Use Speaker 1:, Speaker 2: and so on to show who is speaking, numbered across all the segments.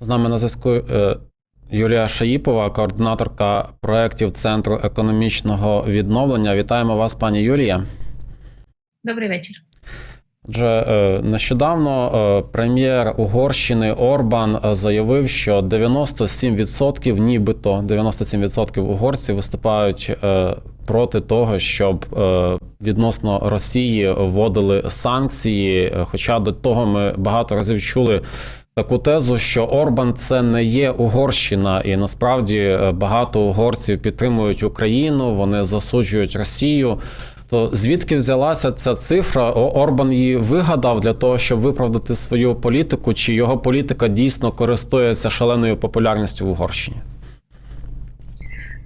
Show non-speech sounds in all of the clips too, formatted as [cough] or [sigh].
Speaker 1: З нами на зв'язку е, Юлія Шаїпова, координаторка проєктів Центру економічного відновлення. Вітаємо вас, пані Юлія.
Speaker 2: Добрий вечір.
Speaker 1: Отже, е, нещодавно е, прем'єр Угорщини Орбан е, заявив, що 97% нібито 97% угорців виступають проти того, щоб відносно Росії вводили санкції. Хоча до того ми багато разів чули таку тезу, що Орбан це не є Угорщина, і насправді багато угорців підтримують Україну, вони засуджують Росію. То звідки взялася ця цифра? Орбан її вигадав для того, щоб виправдати свою політику, чи його політика дійсно користується шаленою популярністю в Угорщині?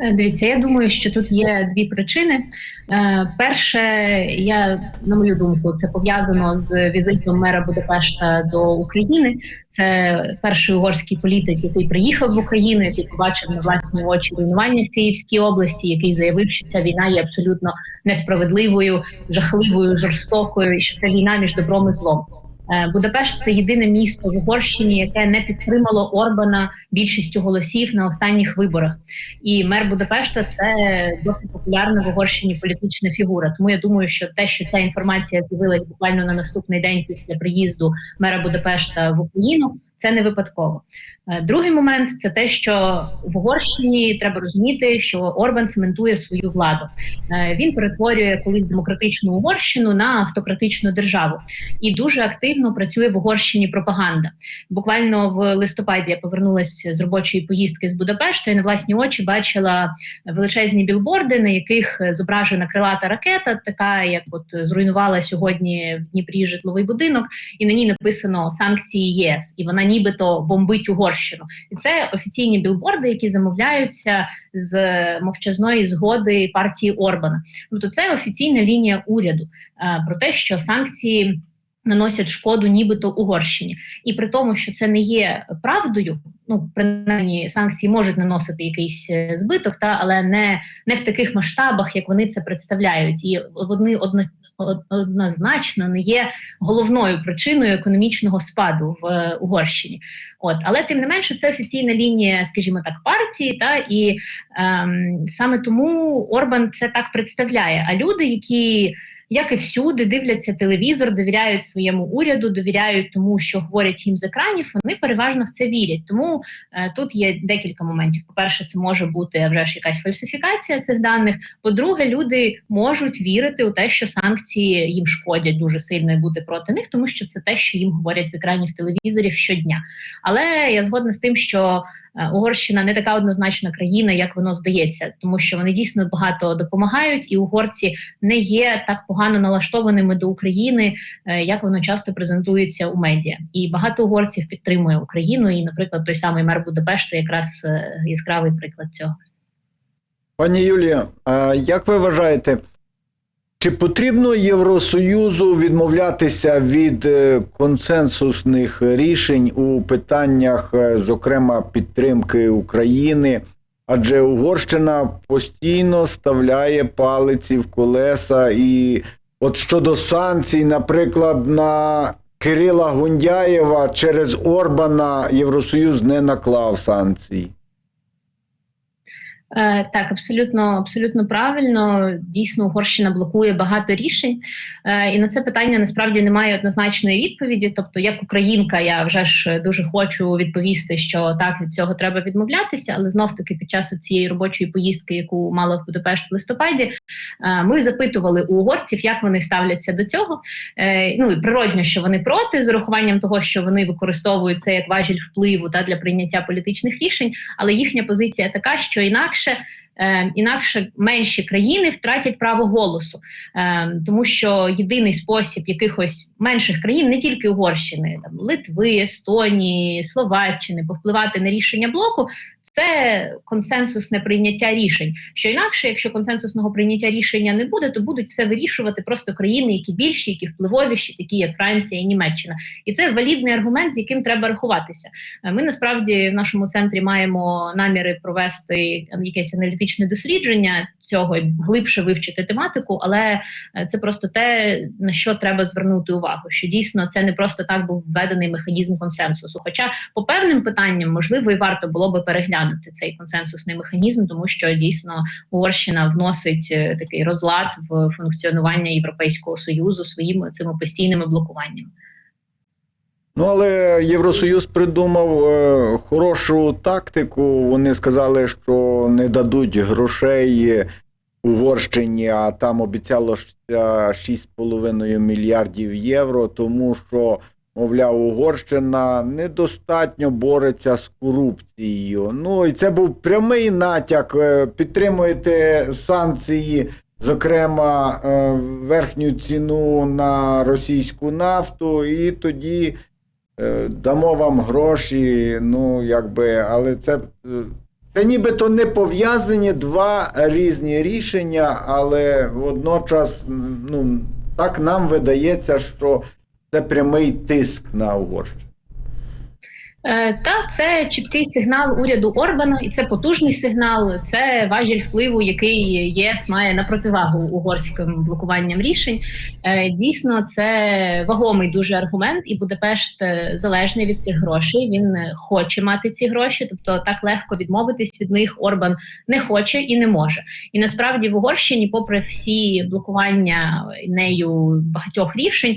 Speaker 2: Е, Дивіться, я думаю, що тут є дві причини. Е, Перше, я на мою думку, це пов'язано з візитом мера Будапешта до України. Це перший угорський політик, який приїхав в Україну, який побачив на власні очі руйнування в Київській області, який заявив, що ця війна є абсолютно несправедливою, жахливою, жорстокою, і що це війна між добром і злом. Е, Будапешт це єдине місто в Угорщині, яке не підтримало Орбана більшістю голосів на останніх виборах. І мер Будапешта це досить популярна в Угорщині політична фігура. Тому я думаю, що те, що ця інформація з'явилась буквально на наступний день після приїзду мера Будапешта в Україну, це не випадково. Е, Другий момент це те, що в Угорщині треба розуміти, що Орбан цементує свою владу. Е, Він перетворює колись демократичну Угорщину на автократичну державу і дуже активно працює в Угорщині пропаганда. Буквально в листопаді я повернулася з робочої поїздки з Будапешта і на власні очі бачила величезні білборди, на яких зображена крилата ракета, така як от зруйнувала сьогодні в Дніпрі житловий будинок, і на ній написано санкції ЄС, і вона нібито бомбить Угорщину. І це офіційні білборди, які замовляються з мовчазної згоди партії Орбана. Тобто це офіційна лінія уряду е, про те, що санкції наносять шкоду, нібито Угорщині, і при тому, що це не є правдою. Ну, принаймні, санкції можуть наносити якийсь е, збиток, та але не, не в таких масштабах, як вони це представляють, і вони одно, однозначно не є головною причиною економічного спаду в е, Угорщині. От, але тим не менше, це офіційна лінія, скажімо так, партії, та і ем, саме тому Орбан це так представляє. А люди, які як і всюди, дивляться телевізор, довіряють своєму уряду, довіряють тому, що говорять їм з екранів. Вони переважно в це вірять. Тому е, тут є декілька моментів. По-перше, це може бути вже ж якась фальсифікація цих даних. По-друге, люди можуть вірити у те, що санкції їм шкодять дуже сильно і бути проти них, тому що це те, що їм говорять з екранів телевізорів щодня. Але я згодна з тим, що Угорщина не така однозначна країна, як воно здається, тому що вони дійсно багато допомагають, і угорці не є так погано налаштованими до України, е, як воно часто презентується у медіа. І багато угорців підтримує Україну. І, наприклад, той самий мер Будапешта, якраз е, яскравий приклад цього.
Speaker 3: Пані Юлія, як ви вважаєте, чи потрібно Євросоюзу відмовлятися від е, консенсусних рішень у питаннях, е, зокрема, підтримки України? Адже Угорщина постійно ставляє палиці в колеса, і от щодо санкцій, наприклад, на Кирила Гундяєва через Орбана Євросоюз не наклав санкцій.
Speaker 2: Е, так, абсолютно, абсолютно правильно. Дійсно, Угорщина блокує багато рішень, е, і на це питання насправді немає однозначної відповіді. Тобто, як українка, я вже ж дуже хочу відповісти, що так від цього треба відмовлятися, але знов таки під час цієї робочої поїздки, яку мала в Будапешт в листопаді, е, ми запитували у угорців, як вони ставляться до цього. Е, ну і природньо, що вони проти з урахуванням того, що вони використовують це як важіль впливу та для прийняття політичних рішень, але їхня позиція така, що інакше. Е, інакше менші країни втратять право голосу, е, тому що єдиний спосіб якихось менших країн, не тільки Угорщини, там Литви, Естонії, Словаччини, повпливати на рішення блоку. Це консенсусне прийняття рішень. Що інакше, якщо консенсусного прийняття рішення не буде, то будуть все вирішувати просто країни, які більші, які впливовіші, такі як Франція і Німеччина. І це валідний аргумент, з яким треба рахуватися. Е, Ми насправді в нашому центрі маємо наміри провести якесь аналітичне дослідження цього глибше вивчити тематику, але е, це просто те, на що треба звернути увагу. Що дійсно це не просто так був введений механізм консенсусу. Хоча по певним питанням можливо і варто було би переглянути цей консенсусний механізм, тому що дійсно Угорщина вносить е, такий розлад в функціонування Європейського союзу своїми цими постійними блокуваннями.
Speaker 3: Ну, але Євросоюз придумав е, хорошу тактику. Вони сказали, що не дадуть грошей Угорщині, а там обіцялося 6,5 мільярдів євро, тому що, мовляв, Угорщина недостатньо бореться з корупцією. Ну і це був прямий натяк. е, Підтримуєте санкції. Зокрема, е, верхню ціну на російську нафту, і тоді дамо вам гроші. Ну, якби, але це, е, це нібито не пов'язані два різні рішення, але водночас ну, так нам видається, що це прямий тиск на Угорщину.
Speaker 2: Е, Та це чіткий сигнал уряду Орбану, і це потужний сигнал. Це важіль впливу, який ЄС має на противагу угорським блокуванням рішень. Е, Дійсно, це вагомий дуже аргумент, і Будапешт е, залежний від цих грошей. Він хоче мати ці гроші, тобто так легко відмовитись від них Орбан не хоче і не може. І насправді в Угорщині, попри всі блокування нею багатьох рішень,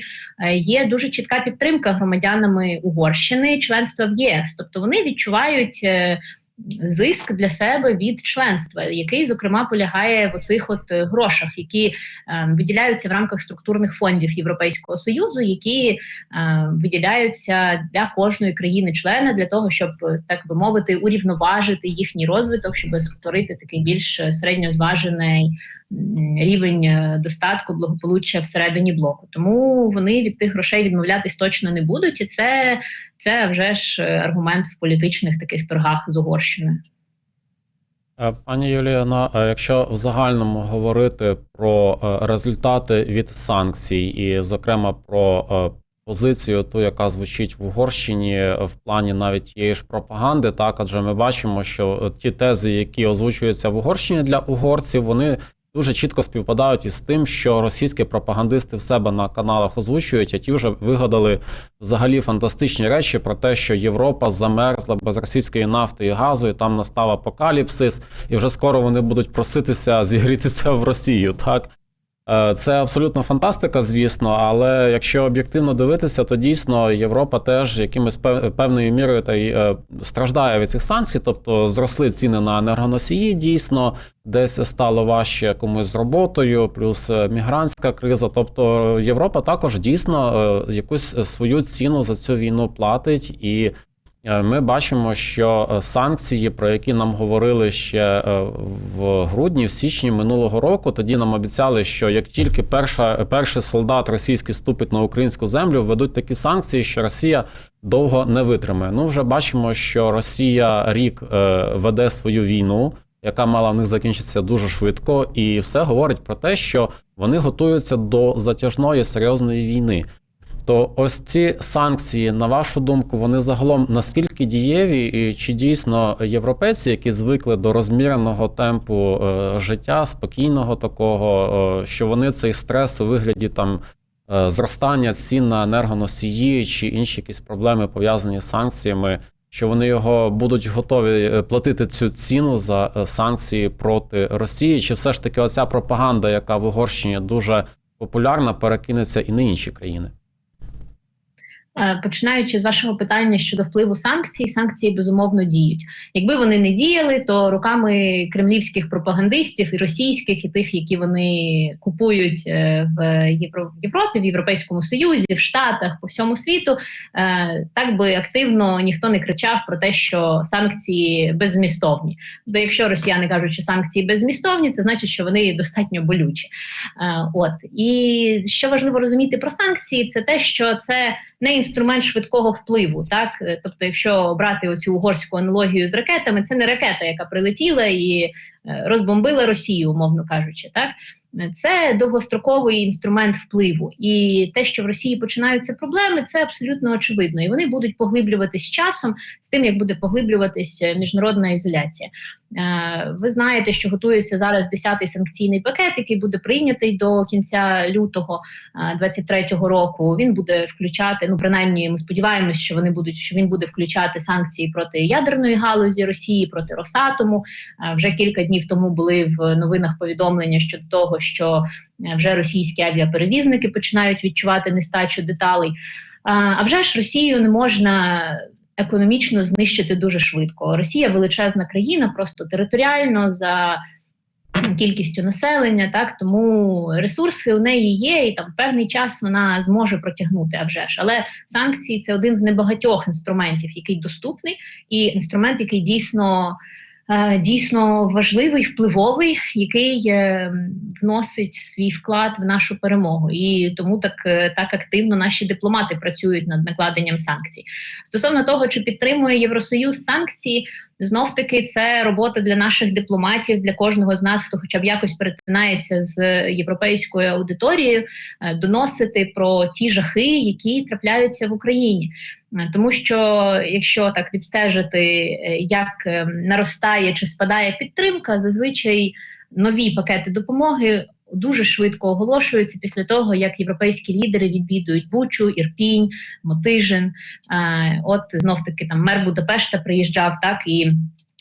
Speaker 2: є дуже чітка підтримка громадянами Угорщини, членства в ЄС. Тобто вони відчувають е, зиск для себе від членства, який зокрема полягає в оцих от е, грошах, які е, виділяються в рамках структурних фондів Європейського союзу, які виділяються для кожної країни-члена для того, щоб так би мовити, урівноважити їхній розвиток, щоб створити такий більш середньозважений рівень достатку благополуччя всередині блоку. Тому вони від тих грошей відмовлятись точно не будуть, і це, це вже ж е, аргумент в політичних таких торгах з Угорщиною.
Speaker 1: Е, Пані Юлія, е, якщо в загальному говорити про результати від санкцій, і, зокрема, про позицію, ту, яка звучить в Угорщині в плані навіть тієї ж пропаганди, так адже ми бачимо, що ті тези, які озвучуються в Угорщині для угорців, вони дуже чітко співпадають із тим, що російські пропагандисти в себе на каналах озвучують, а ті вже вигадали взагалі фантастичні речі про те, що Європа замерзла без російської нафти і газу, і там настав апокаліпсис, і вже скоро вони будуть проситися [laughs] зігрітися в Росію. Так це абсолютно фантастика, звісно. Але якщо об'єктивно дивитися, то дійсно Європа теж якимось пев- певною мірою та й е, страждає від цих санкцій, тобто зросли ціни на енергоносії. Дійсно, десь стало важче комусь з роботою, плюс е, мігрантська криза. Тобто Європа також дійсно е, якусь свою ціну за цю війну платить і. Е, Ми бачимо, що е, санкції, про які нам говорили ще е, в грудні, в січні минулого року, тоді нам обіцяли, що як тільки перша, перший солдат російський ступить на українську землю, введуть такі санкції, що Росія довго не витримає. Ну, вже бачимо, що Росія рік веде свою війну, яка мала в них закінчитися дуже швидко, і все говорить про те, що вони готуються до затяжної серйозної війни. То ось ці санкції, на вашу думку, вони загалом наскільки дієві, і чи дійсно європейці, які звикли до розміреного темпу е, життя, спокійного такого, е, що вони цей стрес у вигляді там е, зростання цін на енергоносії чи інші якісь проблеми пов'язані з санкціями, що вони його будуть готові платити цю ціну за санкції проти Росії, чи все ж таки оця пропаганда, яка в Угорщині дуже популярна, перекинеться і на інші країни?
Speaker 2: Е, Починаючи з вашого питання щодо впливу санкцій, санкції безумовно діють. Якби вони не діяли, то руками кремлівських пропагандистів і російських, і тих, які вони купують е, в Європі, в Європейському Союзі, в Штатах, по всьому світу, е, так би активно ніхто не кричав про те, що санкції беззмістовні. Тобто, якщо росіяни кажуть, що санкції беззмістовні, це значить, що вони достатньо болючі. От і що важливо розуміти про санкції, це те, що це не інструмент швидкого впливу. Так, Е, тобто, якщо брати оцю угорську аналогію з ракетами, це не ракета, яка прилетіла і е, розбомбила Росію, умовно кажучи, так. Це довгостроковий інструмент впливу, і те, що в Росії починаються проблеми, це абсолютно очевидно. І вони будуть поглиблюватись часом з тим, як буде поглиблюватись міжнародна ізоляція. Е, Ви знаєте, що готується зараз 10-й санкційний пакет, який буде прийнятий до кінця лютого 23-го року. Він буде включати. Ну принаймні, ми сподіваємось, що вони будуть що він буде включати санкції проти ядерної галузі Росії, проти Росатому. Е, Вже кілька днів тому були в новинах повідомлення щодо того, що е, вже російські авіаперевізники починають відчувати нестачу деталей. А, вже ж Росію не можна економічно знищити дуже швидко. Росія величезна країна, просто територіально за кількістю населення, так тому ресурси у неї є, і там певний час вона зможе протягнути. А вже ж, але санкції це один з небагатьох інструментів, який доступний, і інструмент, який дійсно. Е, Дійсно важливий, впливовий, який е, вносить свій вклад в нашу перемогу, і тому так е, так активно наші дипломати працюють над накладенням санкцій. Стосовно того, чи підтримує Євросоюз санкції, знов таки це робота для наших дипломатів, для кожного з нас, хто хоча б якось перетинається з європейською аудиторією, доносити про ті жахи, які трапляються в Україні. Тому що якщо так відстежити, е, як е, наростає чи спадає підтримка, зазвичай нові пакети допомоги дуже швидко оголошуються після того, як європейські лідери відвідують Бучу, Ірпінь, Мотижин. Е, От знов таки там мер Будапешта приїжджав так і.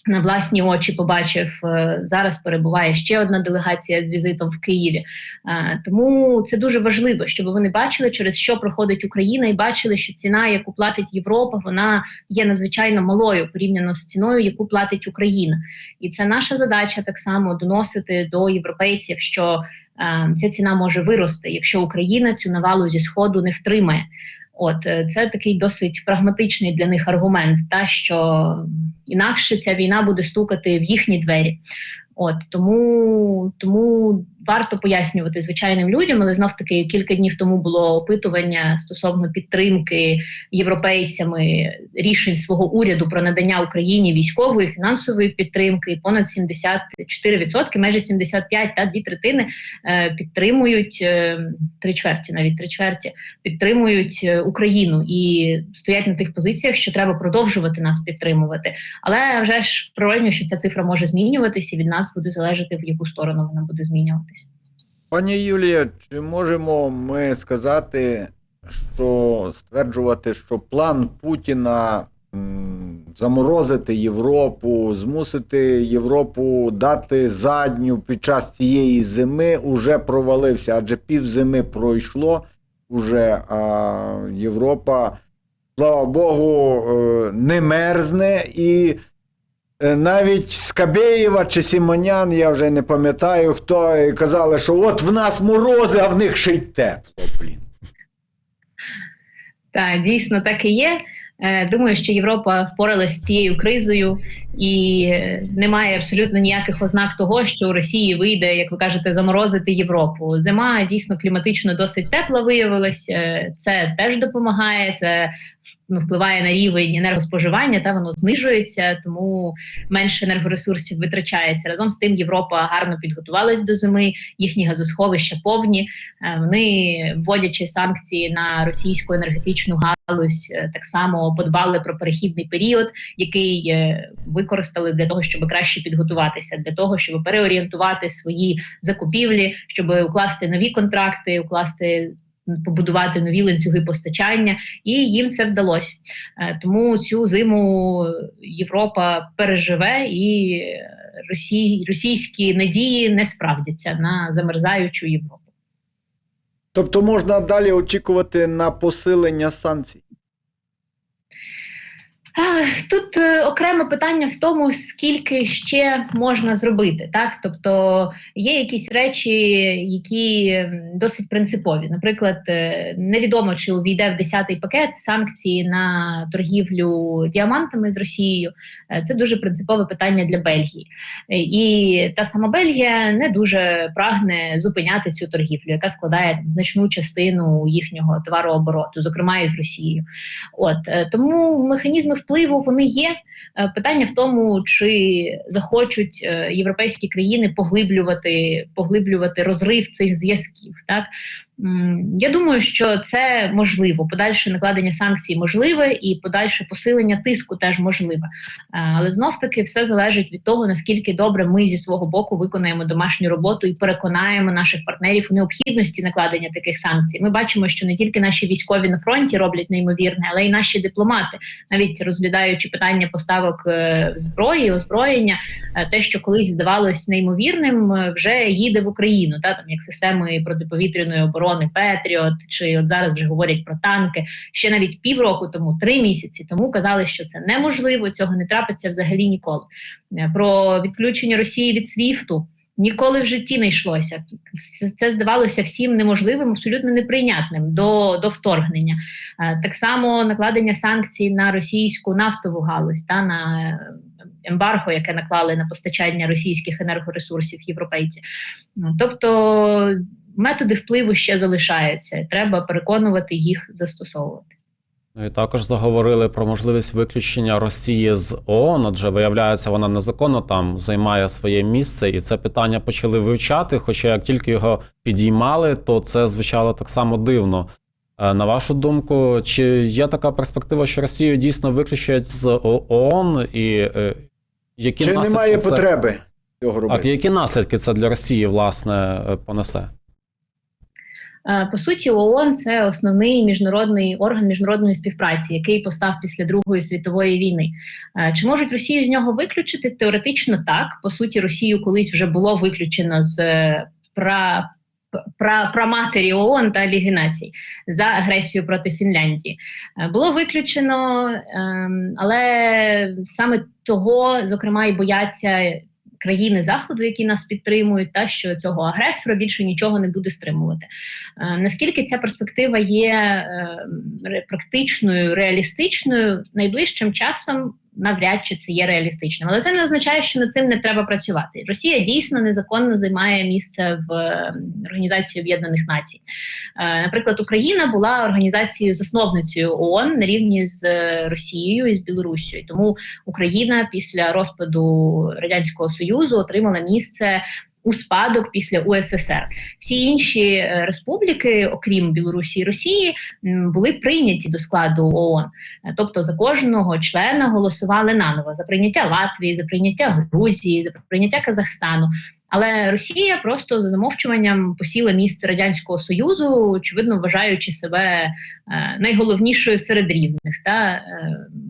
Speaker 2: На власні очі побачив е, зараз. Перебуває ще одна делегація з візитом в Києві. Е, Тому це дуже важливо, щоб вони бачили, через що проходить Україна, і бачили, що ціна, яку платить Європа, вона є надзвичайно малою порівняно з ціною, яку платить Україна. І це наша задача так само доносити до європейців, що е, ця ціна може вирости, якщо Україна цю навалу зі сходу не втримає. От е, це такий досить прагматичний для них аргумент, та що інакше ця війна буде стукати в їхні двері. От тому, тому варто пояснювати звичайним людям, але знов таки кілька днів тому було опитування стосовно підтримки європейцями рішень свого уряду про надання Україні військової фінансової підтримки. Понад 74%, майже 75% та дві третини е, підтримують е, три чверті, навіть три чверті підтримують е, Україну і стоять на тих позиціях, що треба продовжувати нас підтримувати. Але вже ж природньо, що ця цифра може змінюватися, і від нас буде залежати в яку сторону вона буде змінюватися.
Speaker 3: Пані Юлія, чи можемо ми сказати, що стверджувати, що план Путіна заморозити Європу, змусити Європу дати задню під час цієї зими уже провалився, адже пів зими пройшло уже, а Європа, слава Богу, е, не мерзне і. Е, Навіть Скабєєва чи Сімонян, я вже не пам'ятаю, хто казали, що от в нас морози, а в них ще й тепло. Блін.
Speaker 2: Так, дійсно так і є. Е, Думаю, що Європа впоралася з цією кризою, і е, немає абсолютно ніяких ознак того, що у Росії вийде, як ви кажете, заморозити Європу. Зима дійсно кліматично досить тепла виявилась. е, Це теж допомагає. Це ну, впливає на рівень енергоспоживання, та воно знижується, тому менше енергоресурсів витрачається. Разом з тим, Європа гарно підготувалась до зими, їхні газосховища повні. Вони, вводячи санкції на російську енергетичну галузь, е, так само подбали про перехідний період, який е, використали для того, щоб краще підготуватися, для того, щоб переорієнтувати свої закупівлі, щоб укласти нові контракти, укласти. Побудувати нові ланцюги постачання, і їм це вдалося. Е, Тому цю зиму Європа переживе, і росій, російські надії не справдяться на замерзаючу Європу.
Speaker 3: Тобто можна далі очікувати на посилення санкцій.
Speaker 2: Тут е, окреме питання в тому, скільки ще можна зробити. Так, тобто є якісь речі, які досить принципові. Наприклад, е, невідомо чи увійде в 10-й пакет санкції на торгівлю діамантами з Росією. Е, Це дуже принципове питання для Бельгії. І та сама Бельгія не дуже прагне зупиняти цю торгівлю, яка складає значну частину їхнього товарообороту, зокрема і з Росією. От тому механізми впливу вони є. Е, Питання в тому, чи захочуть е, європейські країни поглиблювати, поглиблювати розрив цих зв'язків. Так я думаю, що це можливо. Подальше накладення санкцій можливе, і подальше посилення тиску теж можливе. Е, Але знов таки все залежить від того, наскільки добре ми зі свого боку виконаємо домашню роботу і переконаємо наших партнерів у необхідності накладення таких санкцій. Ми бачимо, що не тільки наші військові на фронті роблять неймовірне, але й наші дипломати, навіть розглядаючи питання поставок е, зброї, озброєння, е, те, що колись здавалось неймовірним, вже їде в Україну, та там як системи протиповітряної оборони Петріот, чи от зараз вже говорять про танки. Ще навіть півроку тому, три місяці тому казали, що це неможливо, цього не трапиться взагалі ніколи. Е, Про відключення Росії від СВІФТу. Ніколи в житті не йшлося. Це, здавалося всім неможливим, абсолютно неприйнятним до, до вторгнення. Е, Так само накладення санкцій на російську нафтову галузь та на е, ембарго, яке наклали на постачання російських енергоресурсів європейці. Тобто методи впливу ще залишаються. Треба переконувати їх застосовувати.
Speaker 1: Ну і також заговорили про можливість виключення Росії з ООН, адже виявляється, вона незаконно там займає своє місце, і це питання почали вивчати. Хоча як тільки його підіймали, то це звучало так само дивно. Е, На вашу думку, чи є така перспектива, що Росію дійсно виключать з ООН, і е, які
Speaker 3: Чи
Speaker 1: наслідки
Speaker 3: немає
Speaker 1: це...
Speaker 3: потреби цього
Speaker 1: Так,
Speaker 3: робити?
Speaker 1: які наслідки це для Росії власне е, понесе?
Speaker 2: Е, По суті, ООН – це основний міжнародний орган міжнародної співпраці, який постав після Другої світової війни. Е, Чи можуть Росію з нього виключити? Теоретично так. По суті, Росію колись вже було виключено з е, пра. Пра, праматері ООН та Ліги Націй за агресію проти Фінляндії було виключено, ем, але саме того, зокрема, і бояться країни заходу, які нас підтримують, та що цього агресора більше нічого не буде стримувати. Е, Наскільки ця перспектива є е, практичною, реалістичною, найближчим часом навряд чи це є реалістичним. Але це не означає, що над цим не треба працювати. Росія дійсно незаконно займає місце в е, Організації Об'єднаних Націй. Е, Наприклад, Україна була організацією засновницею ООН на рівні з е, Росією і з Білорусією. Тому Україна після розпаду радянського союзу отримала місце у спадок після УССР. Всі інші е, республіки, окрім Білорусі і Росії, були прийняті до складу ООН. Е, Тобто за кожного члена голосували наново за прийняття Латвії, за прийняття Грузії, за прийняття Казахстану. Але Росія просто за замовчуванням посіла місце радянського союзу, очевидно, вважаючи себе е, найголовнішою серед рівних, та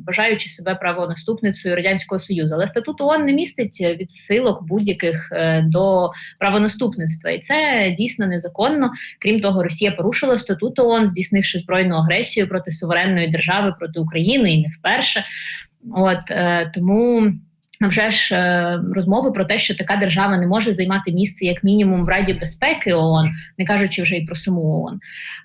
Speaker 2: вважаючи себе правонаступницею радянського союзу. Але статут ООН не містить відсилок будь-яких е, до правонаступництва, і це дійсно незаконно. Крім того, Росія порушила статут ООН, здійснивши збройну агресію проти суверенної держави проти України і не вперше. От е, тому. Вже ж е, розмови про те, що така держава не може займати місце як мінімум в Раді безпеки ООН, не кажучи вже й про саму ООН.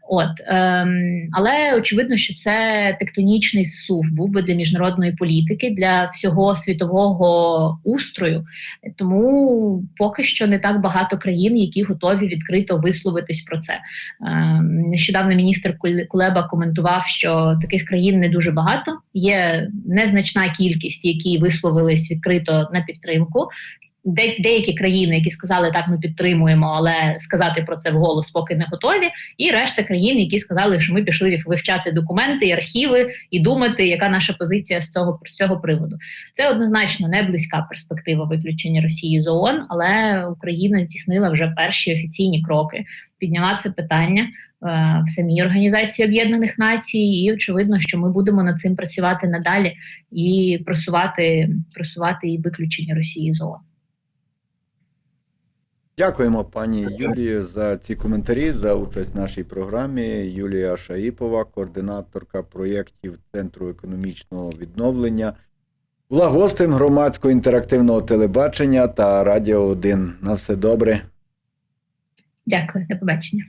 Speaker 2: От ем, але очевидно, що це тектонічний сув був би для міжнародної політики, для всього світового устрою. Тому поки що не так багато країн, які готові відкрито висловитись про це. Ем, нещодавно міністр Кулеба коментував, що таких країн не дуже багато. Є незначна кількість, які висловились відкрито на підтримку. Де, деякі країни, які сказали, так, ми підтримуємо, але сказати про це вголос поки не готові. І решта країн, які сказали, що ми пішли вивчати документи і архіви і думати, яка наша позиція з цього з цього приводу. Це однозначно не близька перспектива виключення Росії з ООН, але Україна здійснила вже перші офіційні кроки, підняла це питання в самій організації Об'єднаних Націй, і очевидно, що ми будемо над цим працювати надалі і просувати, просувати і виключення Росії з ООН.
Speaker 3: Дякуємо пані Юлії за ці коментарі, за участь в нашій програмі. Юлія Шаїпова, координаторка проєктів Центру економічного відновлення, була гостем громадського інтерактивного телебачення та Радіо 1. На все добре.
Speaker 2: Дякую, до побачення.